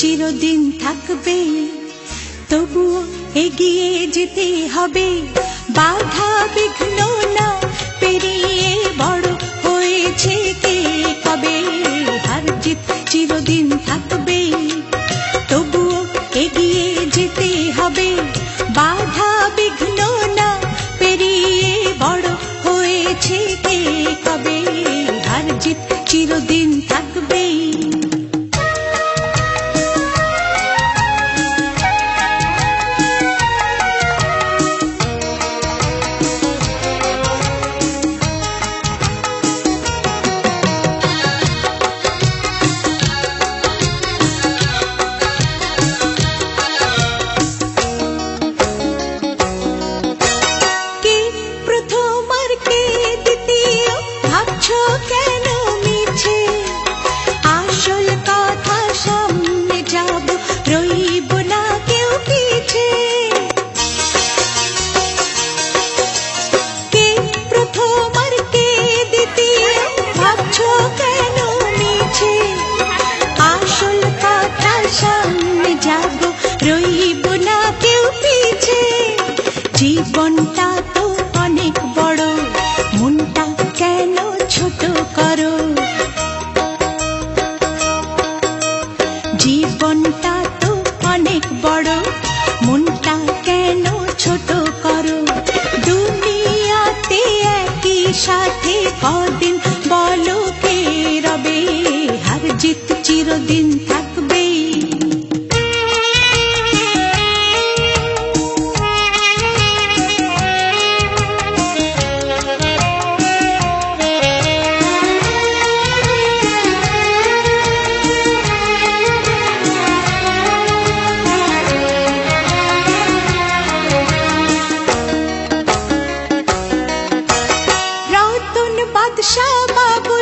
চিরদিন থাকবে তবুও এগিয়ে যেতে হবে বাধা বিঘ্ন না পেরিয়ে কবে হার জিত চিরদিন জীবনটা তো অনেক বড়, মনটা কেন ছোট করো। জীবনটা তো অনেক বড়, মনটা কেন ছোট করো। দুনিয়াতে একই সাথে কদিন বলো কে রবে, হার জিত बादशाह बाबू